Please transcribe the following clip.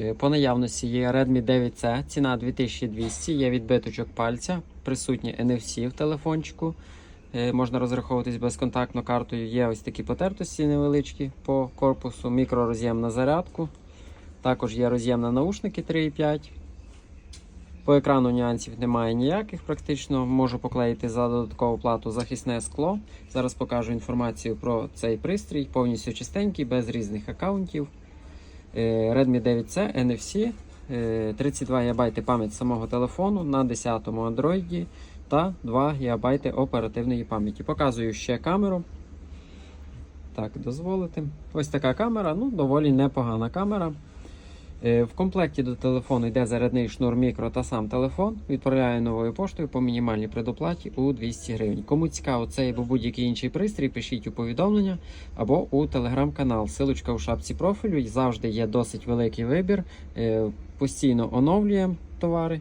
Е, По наявності є Redmi 9C, ціна 2200, є відбиточок пальця, присутнє NFC в телефончику. Е, Можна розраховуватись безконтактно картою. Є ось такі потертості невеличкі по корпусу, мікророз'єм на зарядку. Також є роз'єм на наушники 3,5. По екрану нюансів немає ніяких практично. Можу поклеїти за додаткову плату захисне скло. Зараз покажу інформацію про цей пристрій. Повністю чистенький, без різних аккаунтів. Е, Redmi 9C NFC, е, 32 ГБ пам'ять самого телефону на 10-му Android та 2 ГБ оперативної пам'яті. Показую ще камеру. Так, дозволити. Ось така камера, ну, доволі непогана камера. Е, В комплекті до телефону йде зарядний шнур мікро та сам телефон. Відправляю новою поштою по мінімальній предоплаті у 200 гривень. Кому цікаво цей або будь-який інший пристрій, пишіть у повідомлення або у телеграм-канал. Силочка у шапці профілю. Завжди є досить великий вибір. Е, Постійно оновлюємо товари